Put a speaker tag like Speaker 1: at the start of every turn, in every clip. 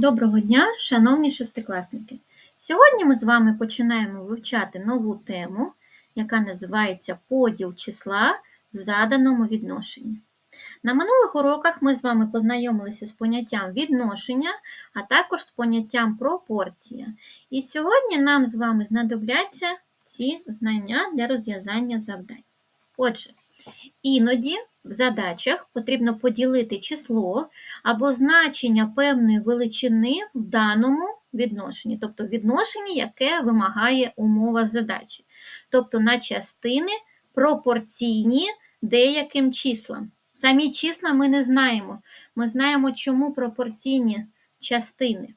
Speaker 1: Доброго дня, шановні шестикласники! Сьогодні ми з вами починаємо вивчати нову тему, яка називається Поділ числа в заданому відношенні. На минулих уроках ми з вами познайомилися з поняттям відношення, а також з поняттям пропорція. І сьогодні нам з вами знадобляться ці знання для розв'язання завдань. Отже, іноді в задачах потрібно поділити число або значення певної величини в даному відношенні, тобто відношенні, яке вимагає умова задачі. Тобто на частини пропорційні деяким числам. Самі числа ми не знаємо. Ми знаємо, чому пропорційні частини.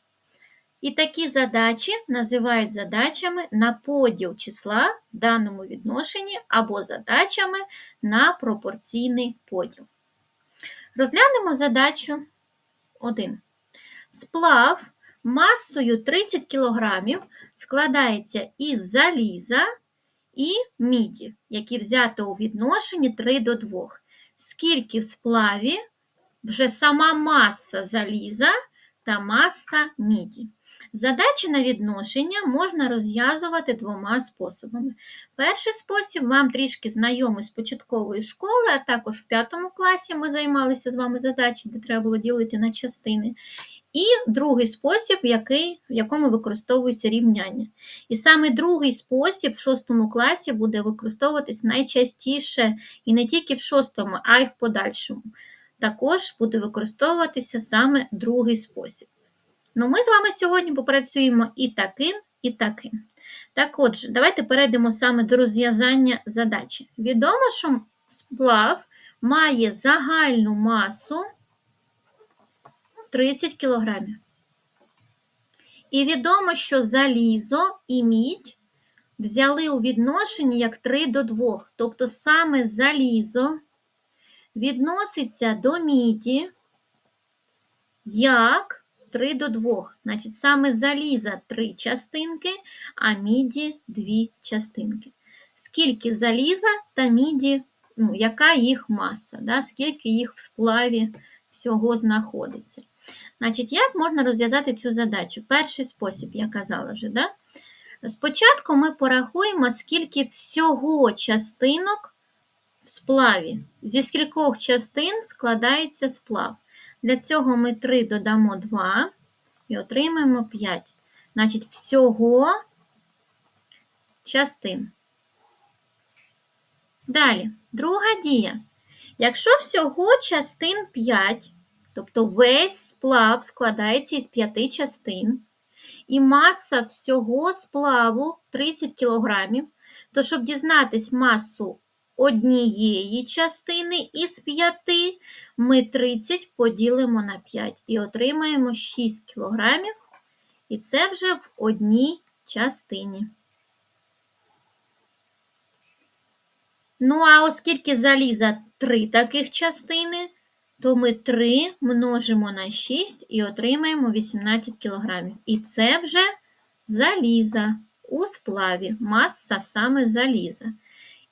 Speaker 1: І такі задачі називають задачами на поділ числа в даному відношенні або задачами на пропорційний поділ. Розглянемо задачу 1. Сплав масою 30 кг складається із заліза і міді, які взято у відношенні 3 до 2. Скільки в сплаві вже сама маса заліза та маса міді. Задачі на відношення можна розв'язувати двома способами. Перший спосіб вам трішки знайомий з початкової школи, а також в п'ятому класі ми займалися з вами задачі, де треба було ділити на частини. І другий спосіб, який, в якому використовується рівняння. І саме другий спосіб в шостому класі буде використовуватись найчастіше і не тільки в шостому, а й в подальшому. Також буде використовуватися саме другий спосіб. Ну, Ми з вами сьогодні попрацюємо і таким, і таким. Так отже, давайте перейдемо саме до розв'язання задачі. Відомо, що сплав має загальну масу 30 кг. І відомо, що залізо і мідь взяли у відношенні як 3 до 2. Тобто саме залізо відноситься до міді як 3 до 2. Значить, саме заліза 3 частинки, а міді 2 частинки. Скільки заліза та міді, ну, яка їх маса, да? скільки їх в сплаві всього знаходиться. Значить, як можна розв'язати цю задачу? Перший спосіб, я казала вже. Да? Спочатку ми порахуємо, скільки всього частинок в сплаві. Зі скількох частин складається сплав. Для цього ми 3 додамо 2 і отримаємо 5. Значить, всього частин. Далі, друга дія. Якщо всього частин 5, тобто весь сплав складається із 5 частин, і маса всього сплаву 30 кг, то щоб дізнатись масу однієї частини із 5 ми 30 поділимо на 5 і отримаємо 6 кг, і це вже в одній частині. Ну, а оскільки заліза 3 таких частини, то ми 3 множимо на 6 і отримаємо 18 кг. І це вже заліза у сплаві, маса саме заліза.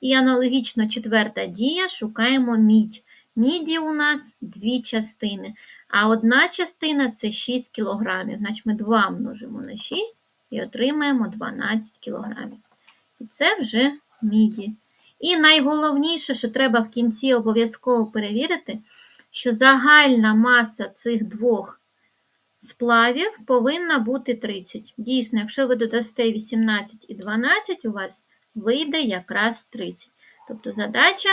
Speaker 1: І аналогічно четверта дія шукаємо мідь. Міді у нас дві частини, а одна частина це 6 кг. Значить, ми 2 множимо на 6 і отримаємо 12 кг. І це вже міді. І найголовніше, що треба в кінці обов'язково перевірити, що загальна маса цих двох сплавів повинна бути 30. Дійсно, якщо ви додасте 18 і 12, у вас вийде якраз 30. Тобто задача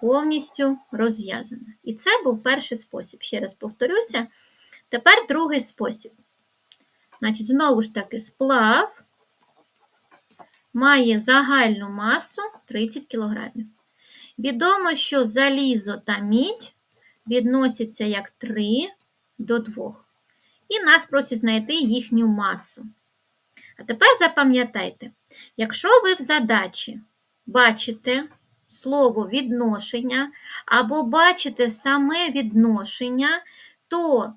Speaker 1: повністю розв'язана. І це був перший спосіб. Ще раз повторюся. Тепер другий спосіб. Значить, знову ж таки, сплав має загальну масу 30 кг. Відомо, що залізо та мідь відносяться як 3 до 2. І нас просять знайти їхню масу. А тепер запам'ятайте, якщо ви в задачі бачите слово відношення або бачите саме відношення, то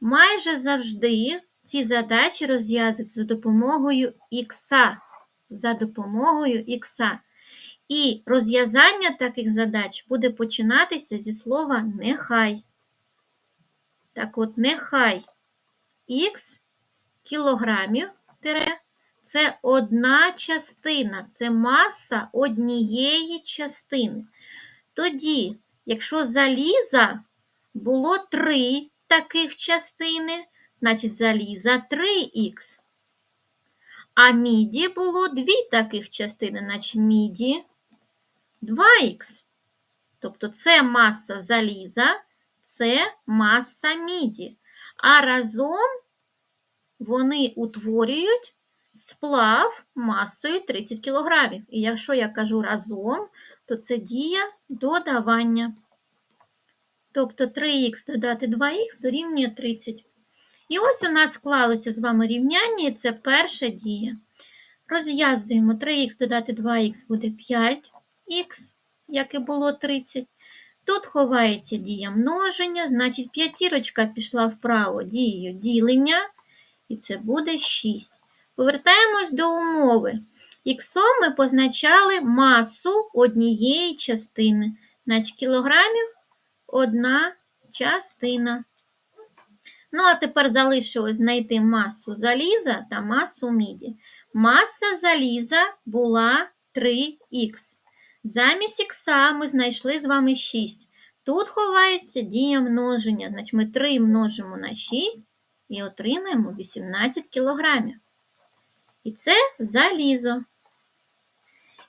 Speaker 1: майже завжди ці задачі розв'язуються за допомогою ікса. За допомогою ікса. І розв'язання таких задач буде починатися зі слова нехай. Так от, нехай х кілограмів тире це одна частина, це маса однієї частини. Тоді, якщо заліза було три таких частини, значить заліза 3х. А міді було дві таких частини, значить міді 2х. Тобто це маса заліза, це маса міді. А разом вони утворюють сплав масою 30 кг. І якщо я кажу разом, то це дія додавання. Тобто 3х додати 2х дорівнює 30. І ось у нас склалося з вами рівняння, і це перша дія. Розв'язуємо 3х додати 2х буде 5х, як і було 30. Тут ховається дія множення, значить п'ятірочка пішла вправо дією ділення, і це буде 6. Повертаємось до умови. Іксом ми позначали масу однієї частини. Значить, кілограмів одна частина. Ну, а тепер залишилось знайти масу заліза та масу міді. Маса заліза була 3х. Замість х ми знайшли з вами 6. Тут ховається дія множення. Значить, ми 3 множимо на 6 і отримаємо 18 кілограмів. І це залізо.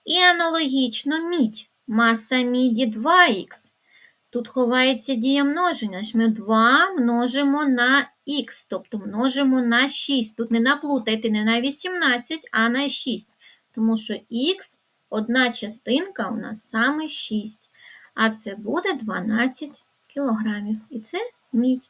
Speaker 1: І аналогічно мідь. Маса міді 2х. Тут ховається дія множення. Ми 2 множимо на х, тобто множимо на 6. Тут не наплутайте не на 18, а на 6. Тому що х одна частинка у нас саме 6. А це буде 12 кілограмів. І це мідь.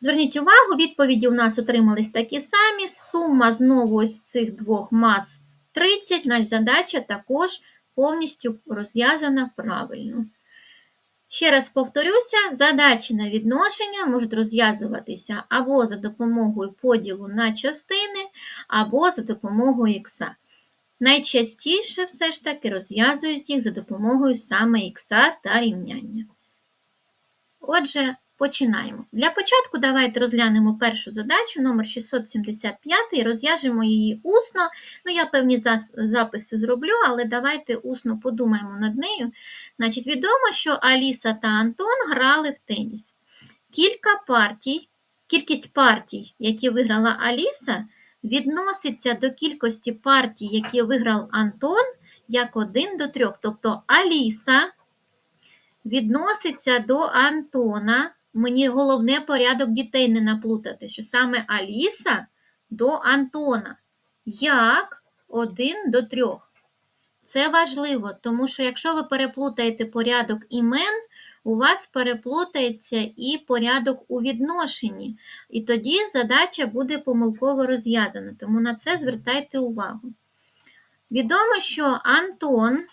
Speaker 1: Зверніть увагу, відповіді у нас отримались такі самі. Сума знову ось цих двох мас 30, Наша задача також повністю розв'язана правильно. Ще раз повторюся, задачі на відношення можуть розв'язуватися або за допомогою поділу на частини, або за допомогою х. Найчастіше все ж таки розв'язують їх за допомогою саме х та рівняння. Отже, починаємо. Для початку давайте розглянемо першу задачу, номер 675, і розв'яжемо її усно. Ну, я певні записи зроблю, але давайте усно подумаємо над нею. Значить, відомо, що Аліса та Антон грали в теніс. Кілька партій, Кількість партій, які виграла Аліса, відноситься до кількості партій, які виграв Антон, як 1 до 3. Тобто Аліса відноситься до Антона. Мені головне порядок дітей не наплутати, що саме Аліса до Антона. Як 1 до 3. Це важливо, тому що якщо ви переплутаєте порядок імен, у вас переплутається і порядок у відношенні. І тоді задача буде помилково розв'язана, тому на це звертайте увагу. Відомо, що Антон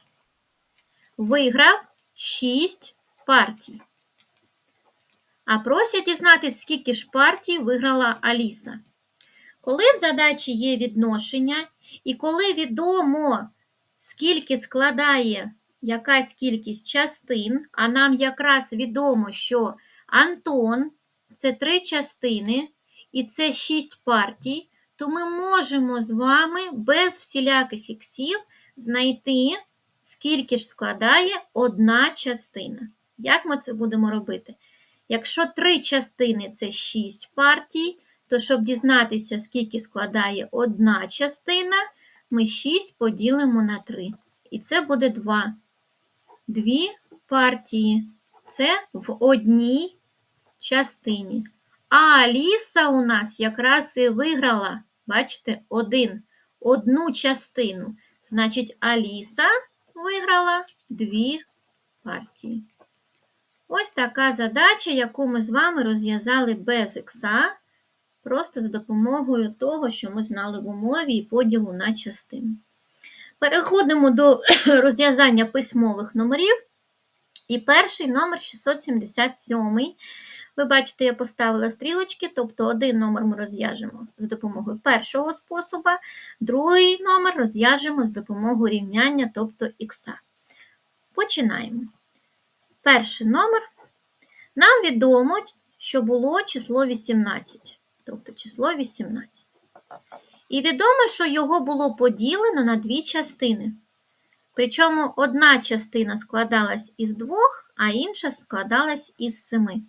Speaker 1: виграв 6 партій. А просять дізнатися, скільки ж партій виграла Аліса. Коли в задачі є відношення, і коли відомо, скільки складає якась кількість частин, а нам якраз відомо, що Антон це три частини, і це шість партій, то ми можемо з вами без всіляких іксів знайти, скільки ж складає одна частина. Як ми це будемо робити? Якщо три частини це шість партій, то щоб дізнатися, скільки складає одна частина, ми 6 поділимо на 3. І це буде 2 дві партії. Це в одній частині. А Аліса у нас якраз і виграла, бачите, один, одну частину. Значить, Аліса виграла дві партії. Ось така задача, яку ми з вами розв'язали без ікса, просто за допомогою того, що ми знали в умові і поділу на частини. Переходимо до розв'язання письмових номерів. І перший номер 677. Ви бачите, я поставила стрілочки, тобто один номер ми розв'яжемо з допомогою першого способу, другий номер розв'яжемо з допомогою рівняння, тобто х. Починаємо. Перший номер. Нам відомо, що було число 18. тобто число 18. І відомо, що його було поділено на дві частини. Причому одна частина складалась із двох, а інша складалась із семи.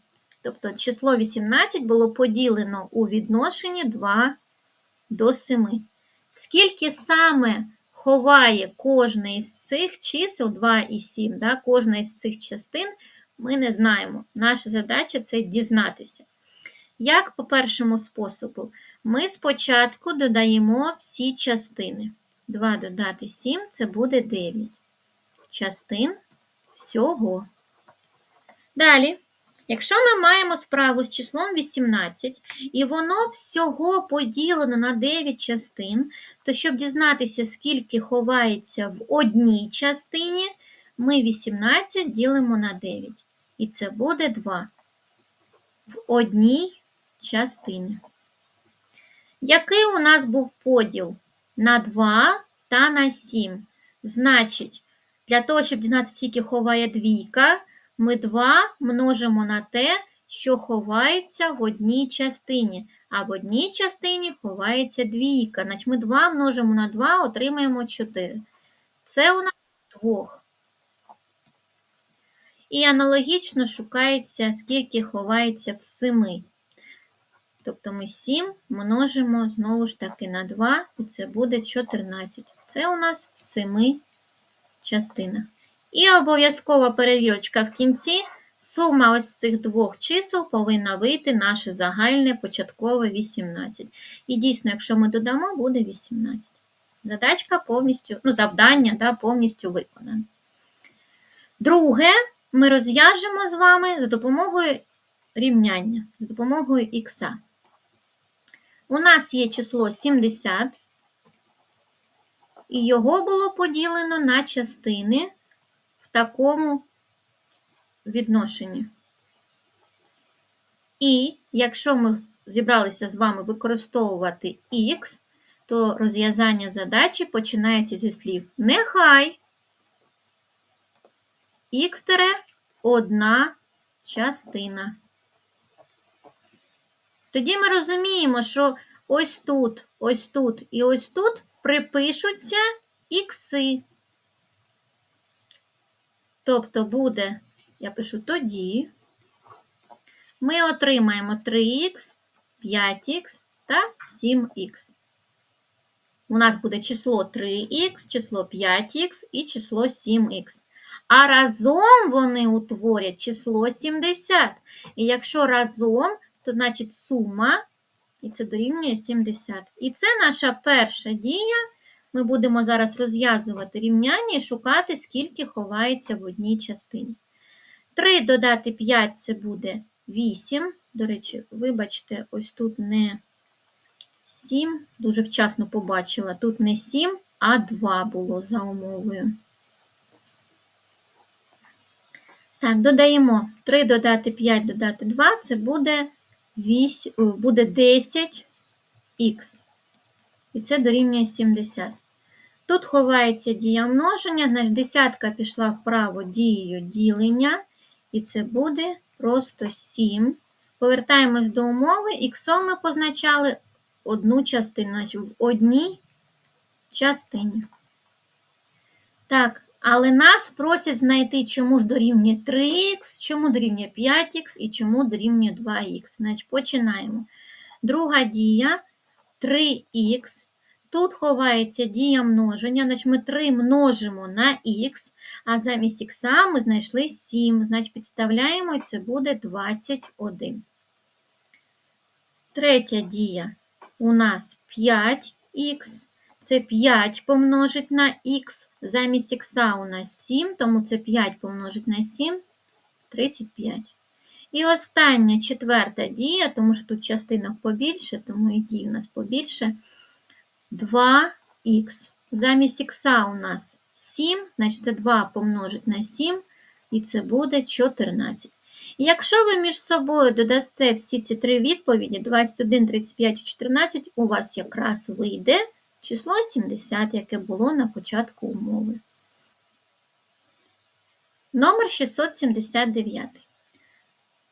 Speaker 1: Тобто число 18 було поділено у відношенні 2 до 7. Скільки саме ховає кожне із цих чисел 2 і 7, да, кожна із цих частин, ми не знаємо. Наша задача це дізнатися. Як по першому способу, ми спочатку додаємо всі частини. 2 додати 7 це буде 9 частин всього. Далі, якщо ми маємо справу з числом 18, і воно всього поділено на 9 частин, то щоб дізнатися, скільки ховається в одній частині, ми 18 ділимо на 9. І це буде 2 в одній частині. Який у нас був поділ на 2 та на 7? Значить, для того, щоб дізнатися, скільки ховає двійка, ми 2 множимо на те, що ховається в одній частині. А в одній частині ховається двійка. Значить, ми 2 множимо на 2, отримаємо 4. Це у нас двох. І аналогічно шукається, скільки ховається в 7. Тобто ми 7 множимо знову ж таки на 2, і це буде 14. Це у нас в 7 частинах. І обов'язкова перевірочка в кінці. Сума ось цих двох чисел повинна вийти наше загальне початкове 18. І дійсно, якщо ми додамо, буде 18. Задачка повністю, ну, завдання да, повністю виконане. Друге, ми розв'яжемо з вами за допомогою рівняння, за допомогою х. У нас є число 70, і його було поділено на частини такому відношенні. І якщо ми зібралися з вами використовувати х, то розв'язання задачі починається зі слів нехай х одна частина. Тоді ми розуміємо, що ось тут, ось тут і ось тут припишуться ікси. Тобто буде, я пишу тоді, ми отримаємо 3х, 5х та 7х. У нас буде число 3х, число 5х і число 7х. А разом вони утворять число 70. І якщо разом, то значить сума, і це дорівнює 70. І це наша перша дія. Ми будемо зараз розв'язувати рівняння і шукати, скільки ховається в одній частині. 3 додати 5 це буде 8. До речі, вибачте, ось тут не 7, дуже вчасно побачила. Тут не 7, а 2 було за умовою. Так, додаємо 3 додати 5 додати 2, це буде 8, буде 10х. І це дорівнює 70. Тут ховається дія множення, значить десятка пішла вправо дією ділення, і це буде просто 7. Повертаємось до умови, іксом ми позначали одну частину, значить в одній частині. Так, але нас просять знайти, чому ж дорівнює 3х, чому дорівнює 5х і чому дорівнює 2х. Значить, починаємо. Друга дія 3х. Тут ховається дія множення, значить ми 3 множимо на х, а замість х ми знайшли 7. Значить, підставляємо, і це буде 21. Третя дія у нас 5х. Це 5 помножить на х. Замість х у нас 7, тому це 5 помножить на 7 35. І остання четверта дія, тому що тут частинок побільше, тому і дій у нас побільше. 2х. Замість х у нас 7, значить це 2 помножить на 7, і це буде 14. І якщо ви між собою додасте всі ці три відповіді: 21, 35 і 14, у вас якраз вийде число 70, яке було на початку умови. Номер 679.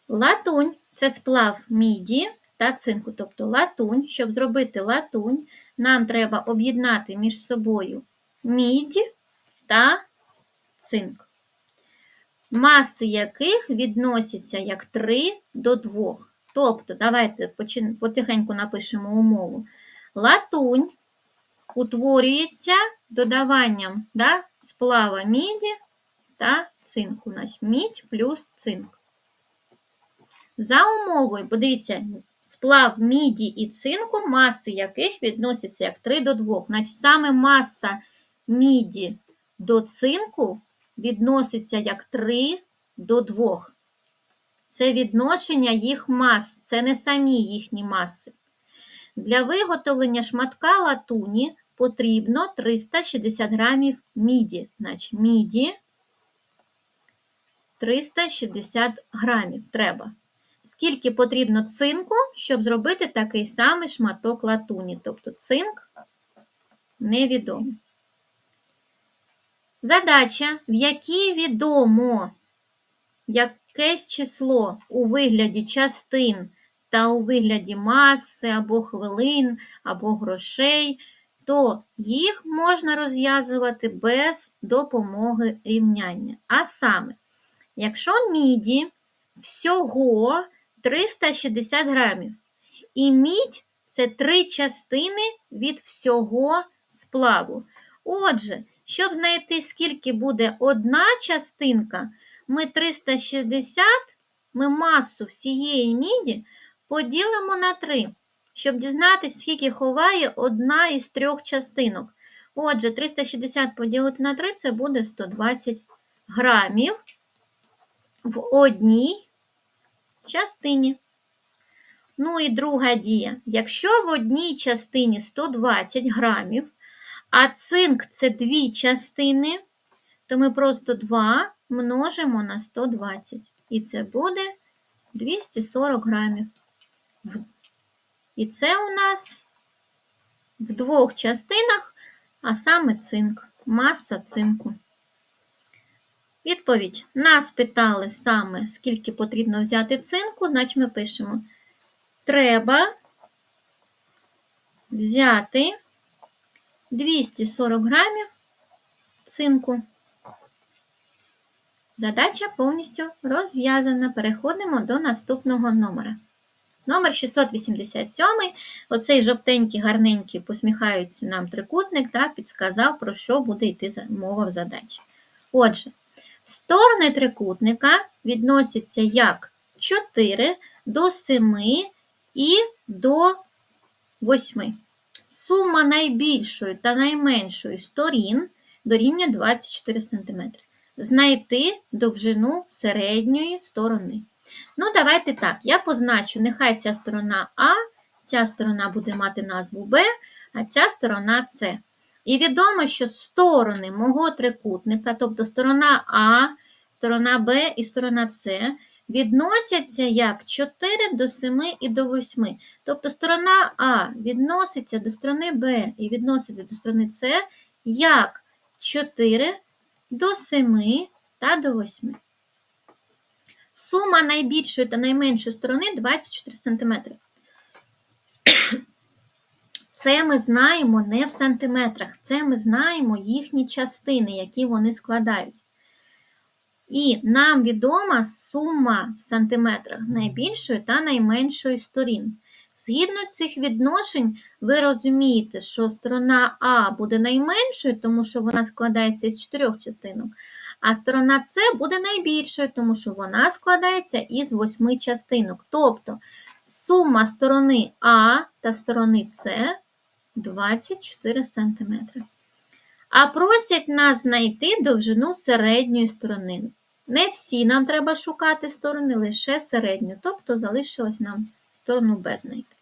Speaker 1: Латунь це сплав міді, та цинку. Тобто латунь, щоб зробити латунь, нам треба об'єднати між собою мідь та цинк, маси яких відносяться як 3 до 2. Тобто, давайте потихеньку напишемо умову. Латунь утворюється додаванням да, сплава міді та цинку. Значить, мідь плюс цинк. За умовою, подивіться, сплав міді і цинку, маси яких відносяться як 3 до 2. Значить, саме маса міді до цинку відноситься як 3 до 2. Це відношення їх мас, це не самі їхні маси. Для виготовлення шматка латуні потрібно 360 грамів міді. Значить, міді 360 грамів треба. Скільки потрібно цинку, щоб зробити такий самий шматок латуні? Тобто цинк невідомо. Задача, в якій відомо якесь число у вигляді частин та у вигляді маси або хвилин, або грошей, то їх можна розв'язувати без допомоги рівняння. А саме, якщо міді всього 360 грамів, і мідь це три частини від всього сплаву. Отже, щоб знайти, скільки буде одна частинка, ми 360, ми масу всієї міді поділимо на 3, щоб дізнатися, скільки ховає одна із трьох частинок. Отже, 360 поділити на 3 це буде 120 грамів в одній частині. Ну і друга дія. Якщо в одній частині 120 грамів, а цинк це дві частини, то ми просто 2 множимо на 120. І це буде 240 грамів. І це у нас в двох частинах, а саме цинк, маса цинку. Відповідь. Нас питали саме, скільки потрібно взяти цинку, значить ми пишемо. Треба взяти 240 грамів цинку. Задача повністю розв'язана. Переходимо до наступного номера. Номер 687. Оцей жовтенький, гарненький, посміхаючи нам трикутник та підсказав, про що буде йти мова в задачі. Отже, сторони трикутника відносяться як 4 до 7 і до 8. Сума найбільшої та найменшої сторін дорівнює 24 см. Знайти довжину середньої сторони. Ну, давайте так, я позначу, нехай ця сторона А, ця сторона буде мати назву Б, а ця сторона С. І відомо, що сторони мого трикутника, тобто сторона А, сторона Б і сторона С, відносяться як 4 до 7 і до 8. Тобто сторона А відноситься до сторони Б і відноситься до сторони С як 4 до 7 та до 8. Сума найбільшої та найменшої сторони 24 см. Це ми знаємо не в сантиметрах, це ми знаємо їхні частини, які вони складають. І нам відома сума в сантиметрах найбільшої та найменшої сторін. Згідно цих відношень, ви розумієте, що сторона А буде найменшою, тому що вона складається із чотирьох частинок, а сторона С буде найбільшою, тому що вона складається із восьми частинок. Тобто сума сторони А та сторони С 24 см. А просять нас знайти довжину середньої сторони. Не всі нам треба шукати сторони, лише середню, тобто залишилось нам сторону Б знайти.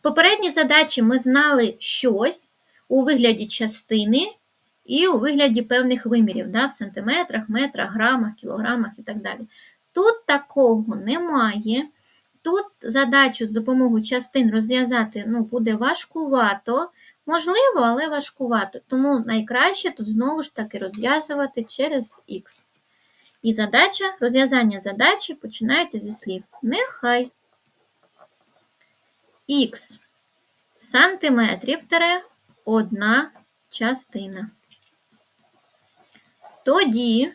Speaker 1: В попередній задачі ми знали щось у вигляді частини і у вигляді певних вимірів, да, в сантиметрах, метрах, грамах, кілограмах і так далі. Тут такого немає. Тут задачу з допомогою частин розв'язати ну, буде важкувато, можливо, але важкувато. Тому найкраще тут знову ж таки розв'язувати через Х. І задача, розв'язання задачі починається зі слів нехай. х сантиметрів тире одна частина. Тоді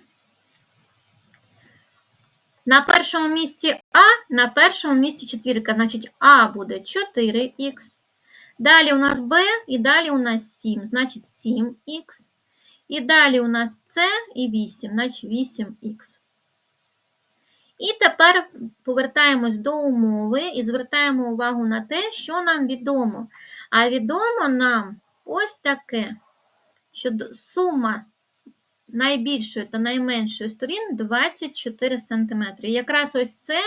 Speaker 1: на першому місці А, на першому місці четвірка, значить А буде 4х. Далі у нас Б і далі у нас 7, значить 7х. І далі у нас С і 8, значить 8х. І тепер повертаємось до умови і звертаємо увагу на те, що нам відомо. А відомо нам ось таке, що сума найбільшої та найменшої сторін 24 см. І якраз ось це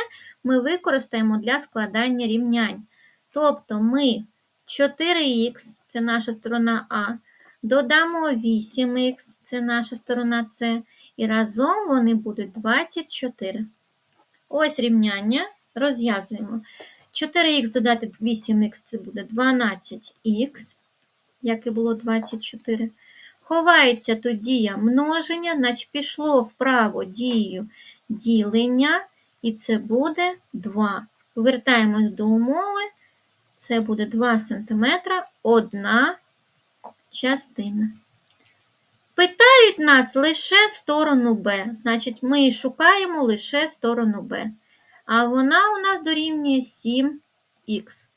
Speaker 1: ми використаємо для складання рівнянь. Тобто ми 4х, це наша сторона А, додамо 8х, це наша сторона С, і разом вони будуть 24. Ось рівняння розв'язуємо. 4х додати 8х це буде 12х, як і було 24. Ховається тут дія множення, значить пішло вправо дію ділення, і це буде 2. Повертаємось до умови. Це буде 2 см, одна частина. Питають нас лише сторону Б. Значить, ми шукаємо лише сторону Б. А вона у нас дорівнює 7х.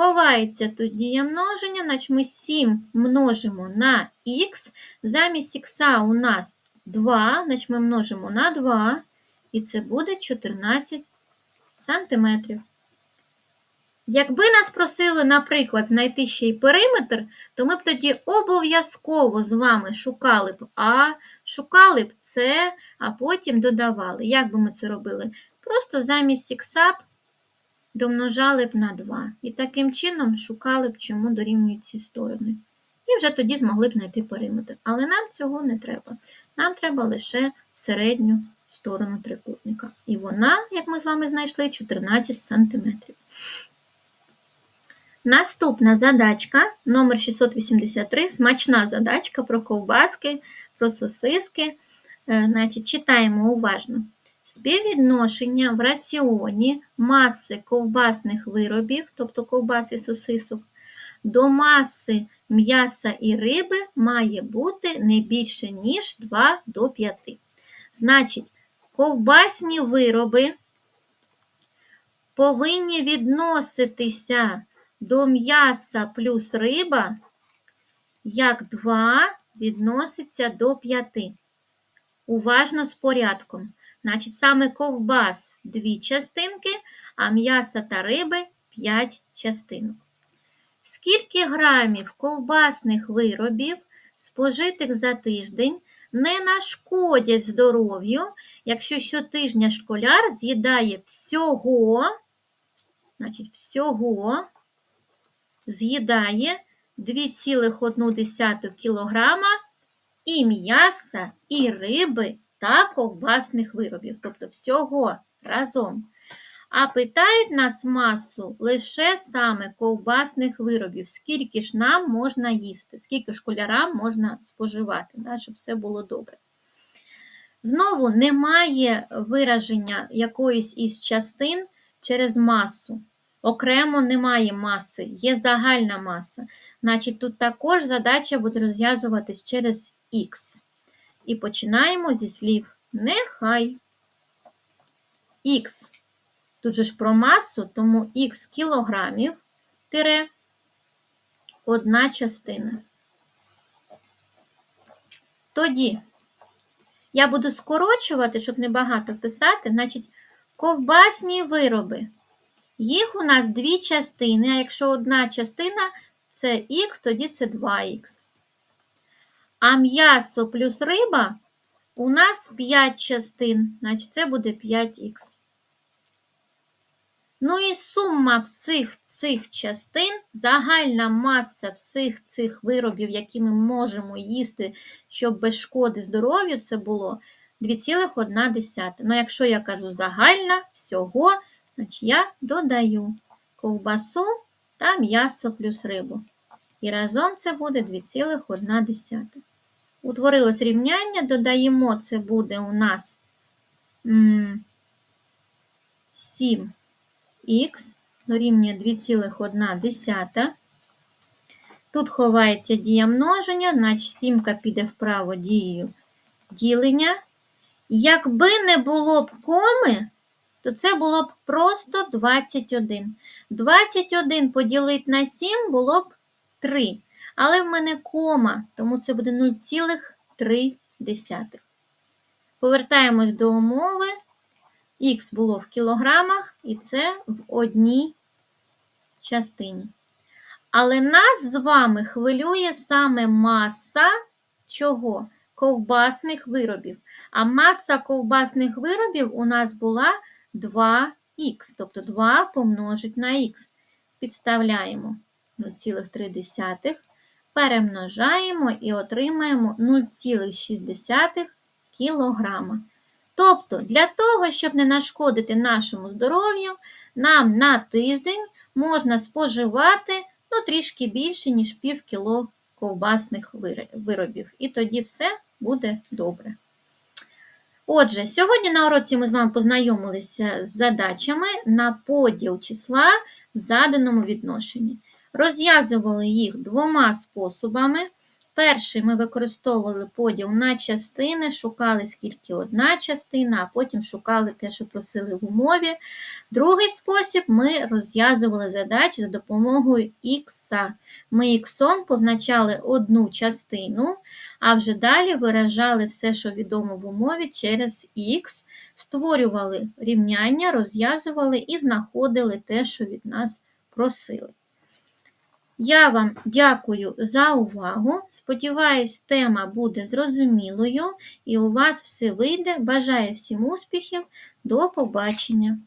Speaker 1: Ховається тут дія множення, значить ми 7 множимо на х. Замість х у нас 2, значить ми множимо на 2, і це буде 14 сантиметрів. Якби нас просили, наприклад, знайти ще й периметр, то ми б тоді обов'язково з вами шукали б А, шукали б С, а потім додавали. Як би ми це робили? Просто замість х домножали б на 2. І таким чином шукали б, чому дорівнюють ці сторони. І вже тоді змогли б знайти периметр. Але нам цього не треба. Нам треба лише середню сторону трикутника. І вона, як ми з вами знайшли, 14 см. Наступна задачка номер 683 смачна задачка про ковбаски, про сосиски. Е, значить, Читаємо уважно. Співвідношення в раціоні маси ковбасних виробів, тобто ковбас і сосисок, до маси м'яса і риби має бути не більше, ніж 2 до 5. Значить, ковбасні вироби повинні відноситися до м'яса плюс риба, як 2 відноситься до 5. Уважно з порядком. Значить, саме ковбас дві частинки, а м'яса та риби 5 частинок. Скільки грамів ковбасних виробів, спожитих за тиждень, не нашкодять здоров'ю, якщо щотижня школяр з'їдає всього, значить, всього з'їдає 2,1 кг і м'яса, і риби та ковбасних виробів, тобто всього разом. А питають нас масу лише саме ковбасних виробів, скільки ж нам можна їсти, скільки школярам можна споживати, да, щоб все було добре. Знову немає вираження якоїсь із частин через масу. Окремо немає маси, є загальна маса. Значить, тут також задача буде розв'язуватись через х. І починаємо зі слів нехай. Х. Тут же ж про масу, тому х кілограмів тире одна частина. Тоді я буду скорочувати, щоб не багато писати, значить, ковбасні вироби. Їх у нас дві частини, а якщо одна частина це х, тоді це 2х. А м'ясо плюс риба у нас 5 частин, значить це буде 5х. Ну і сума всіх цих частин, загальна маса всіх цих виробів, які ми можемо їсти, щоб без шкоди здоров'ю це було 2,1. Ну, якщо я кажу загальна всього, значить я додаю ковбасу та м'ясо плюс рибу. І разом це буде 2,1. Утворилось рівняння, додаємо, це буде у нас 7х дорівнює 2,1. Тут ховається дія множення, значить сімка піде вправо дією ділення. Якби не було б коми, то це було б просто 21. 21 поділити на 7 було б 3. Але в мене кома, тому це буде 0,3. Повертаємось до умови. Х було в кілограмах, і це в одній частині. Але нас з вами хвилює саме маса чого? Ковбасних виробів. А маса ковбасних виробів у нас була 2х, тобто 2 помножить на х. Підставляємо 0,3, перемножаємо і отримаємо 0,6 кілограма. Тобто, для того, щоб не нашкодити нашому здоров'ю, нам на тиждень можна споживати ну, трішки більше, ніж пів кіло ковбасних виробів. І тоді все буде добре. Отже, сьогодні на уроці ми з вами познайомилися з задачами на поділ числа в заданому відношенні. Розв'язували їх двома способами. Перший ми використовували поділ на частини, шукали скільки одна частина, а потім шукали те, що просили в умові. Другий спосіб ми розв'язували задачі за допомогою х. Ми іксом позначали одну частину, а вже далі виражали все, що відомо в умові, через х, створювали рівняння, розв'язували і знаходили те, що від нас просили. Я вам дякую за увагу. Сподіваюсь, тема буде зрозумілою і у вас все вийде. Бажаю всім успіхів. До побачення!